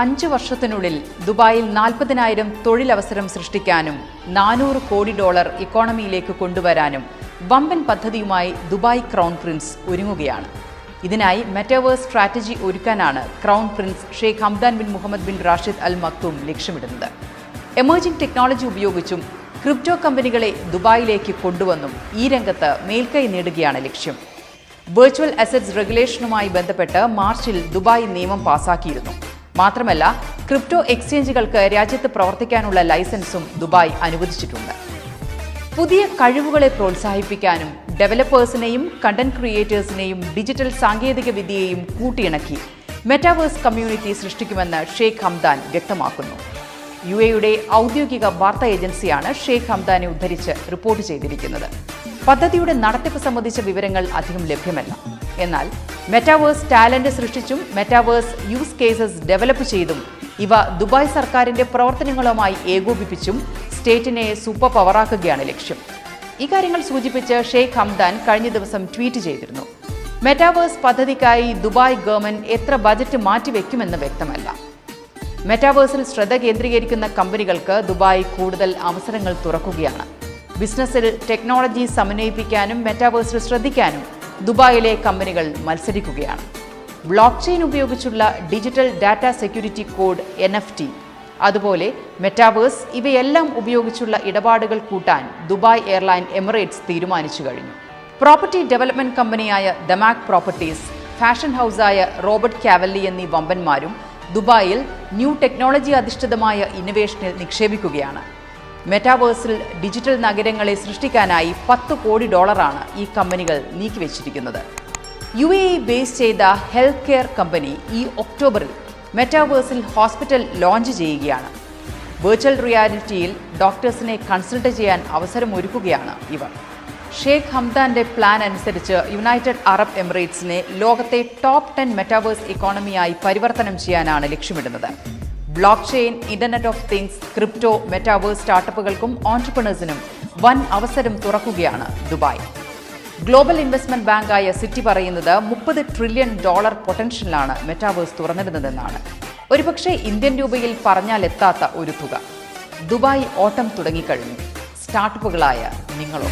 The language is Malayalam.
അഞ്ച് വർഷത്തിനുള്ളിൽ ദുബായിൽ നാൽപ്പതിനായിരം തൊഴിലവസരം സൃഷ്ടിക്കാനും നാനൂറ് കോടി ഡോളർ ഇക്കോണമിയിലേക്ക് കൊണ്ടുവരാനും വമ്പൻ പദ്ധതിയുമായി ദുബായ് ക്രൗൺ പ്രിൻസ് ഒരുങ്ങുകയാണ്. ഇതിനായി metaverse strategy ഒരുക്കാനാണ് crown prince Sheikh Hamdan bin Mohammed bin Rashid Al Maktoum ലക്ഷ്യമിടുന്നത്. എമേർജിംഗ് ടെക്നോളജി ഉപയോഗിച്ചും ക്രിപ്റ്റോ കമ്പനികളെ ദുബായിലേക്ക് കൊണ്ടുവന്നും ഈ രംഗത്ത് മേൽക്കൈ നേടുകയാണ് ലക്ഷ്യം. വെർച്വൽ അസറ്റ്സ് റെഗുലേഷനുമായി ബന്ധപ്പെട്ട് മാർച്ചിൽ ദുബായ് നിയമം പാസാക്കിയിരുന്നു. മാത്രമല്ല ക്രിപ്റ്റോ എക്സ്ചേഞ്ചുകൾക്ക് രാജ്യത്ത് പ്രവർത്തിക്കാനുള്ള ലൈസൻസും ദുബായ് അനുവദിച്ചിട്ടുണ്ട്. പുതിയ കഴിവുകളെ പ്രോത്സാഹിപ്പിക്കാനും ഡെവലപ്പേഴ്സിനെയും കണ്ടന്റ് ക്രിയേറ്റേഴ്സിനെയും ഡിജിറ്റൽ സാങ്കേതിക വിദ്യയെയും കൂട്ടിയിണക്കി മെറ്റാവേഴ്സ് കമ്മ്യൂണിറ്റി സൃഷ്ടിക്കുമെന്ന് ഷെയ്ഖ് ഹംദാൻ വ്യക്തമാക്കുന്നു. യു എയുടെ ഔദ്യോഗിക വാർത്താ ഏജൻസിയാണ് ഷെയ്ഖ് ഹംദാനെ ഉദ്ധരിച്ച് റിപ്പോർട്ട് ചെയ്തിരിക്കുന്നത്. പദ്ധതിയുടെ നടത്തിപ്പ് സംബന്ധിച്ച വിവരങ്ങൾ അധികം ലഭ്യമല്ല. എന്നാൽ മെറ്റാവേഴ്സ് ടാലന്റ് സൃഷ്ടിച്ചും മെറ്റാവേഴ്സ് യൂസ് കേസസ് ഡെവലപ്പ് ചെയ്തും ഇവ ദുബായ് സർക്കാരിന്റെ പ്രവർത്തനങ്ങളുമായി ഏകോപിപ്പിച്ചും സ്റ്റേറ്റിനെ സൂപ്പർ പവറാക്കുകയാണ് ലക്ഷ്യം. ഇക്കാര്യങ്ങൾ സൂചിപ്പിച്ച് ഷെയ്ഖ് ഹംദാൻ കഴിഞ്ഞ ദിവസം ട്വീറ്റ് ചെയ്തിരുന്നു. മെറ്റാവേഴ്സ് പദ്ധതിക്കായി ദുബായ് ഗവൺമെന്റ് എത്ര ബജറ്റ് മാറ്റിവെക്കുമെന്ന് വ്യക്തമല്ല. മെറ്റാവേഴ്സിൽ ശ്രദ്ധ കേന്ദ്രീകരിക്കുന്ന കമ്പനികൾക്ക് ദുബായ് കൂടുതൽ അവസരങ്ങൾ തുറക്കുകയാണ്. ബിസിനസ്സിൽ ടെക്നോളജി സമന്വയിപ്പിക്കാനും മെറ്റാവേഴ്സിൽ ശ്രദ്ധിക്കാനും ദുബായിലെ കമ്പനികൾ മത്സരിക്കുകയാണ്. ബ്ലോക്ക് ചെയിൻ ഉപയോഗിച്ചുള്ള digital data security code N F T അതുപോലെ മെറ്റാവേഴ്സ് ഇവയെല്ലാം ഉപയോഗിച്ചുള്ള ഇടപാടുകൾ കൂട്ടാൻ ദുബായ് എയർലൈൻ എമിറേറ്റ്സ് തീരുമാനിച്ചു കഴിഞ്ഞു. പ്രോപ്പർട്ടി ഡെവലപ്മെന്റ് കമ്പനിയായ ദമാക് പ്രോപ്പർട്ടീസ് ഫാഷൻ ഹൗസായ റോബർട്ട് കാവല്ലി എന്നീ വമ്പന്മാരും ദുബായിൽ ന്യൂ ടെക്നോളജി അധിഷ്ഠിതമായ ഇന്നവേഷനിൽ നിക്ഷേപിക്കുകയാണ്. മെറ്റാവേഴ്സിൽ ഡിജിറ്റൽ നഗരങ്ങളെ സൃഷ്ടിക്കാനായി പത്ത് കോടി ഡോളറാണ് ഈ കമ്പനികൾ നീക്കിവെച്ചിരിക്കുന്നത്. യു എ ബേസ് ചെയ്ത ഹെൽത്ത് കെയർ കമ്പനി ഈ ഒക്ടോബറിൽ മെറ്റാവേഴ്സിൽ ഹോസ്പിറ്റൽ ലോഞ്ച് ചെയ്യുകയാണ്. വെർച്വൽ റിയാലിറ്റിയിൽ ഡോക്ടേഴ്സിനെ കൺസൾട്ട് ചെയ്യാൻ അവസരമൊരുക്കുകയാണ് ഇവർ. ഷേഖ് ഹംദാന്റെ പ്ലാൻ അനുസരിച്ച് യുണൈറ്റഡ് അറബ് എമിറേറ്റ്സിനെ ലോകത്തെ ടോപ്പ് ടെൻ മെറ്റാവേഴ്സ് ഇക്കോണമിയായി പരിവർത്തനം ചെയ്യാനാണ് ലക്ഷ്യമിടുന്നത്. Block chain internet of things crypto metaverse സ്റ്റാർട്ടപ്പുകൾക്കും ഓൺടർപ്രണേഴ്സിനും വൻ അവസരം തുറക്കുകയാണ് ദുബായ്. ഗ്ലോബൽ ഇൻവെസ്റ്റ്മെന്റ് ബാങ്കായ സിറ്റി പറയുന്നത് മുപ്പത് ട്രില്യൺ ഡോളർ പൊട്ടൻഷ്യലാണ് മെറ്റാവേഴ്സ് തുറന്നിടുന്നതെന്നാണ്. ഒരുപക്ഷെ ഇന്ത്യൻ രൂപയിൽ പറഞ്ഞാൽ എത്താത്ത ഒരു തുക. ദുബായ് ഓട്ടം തുടങ്ങിക്കഴിഞ്ഞു. സ്റ്റാർട്ടപ്പുകളായ നിങ്ങളോ.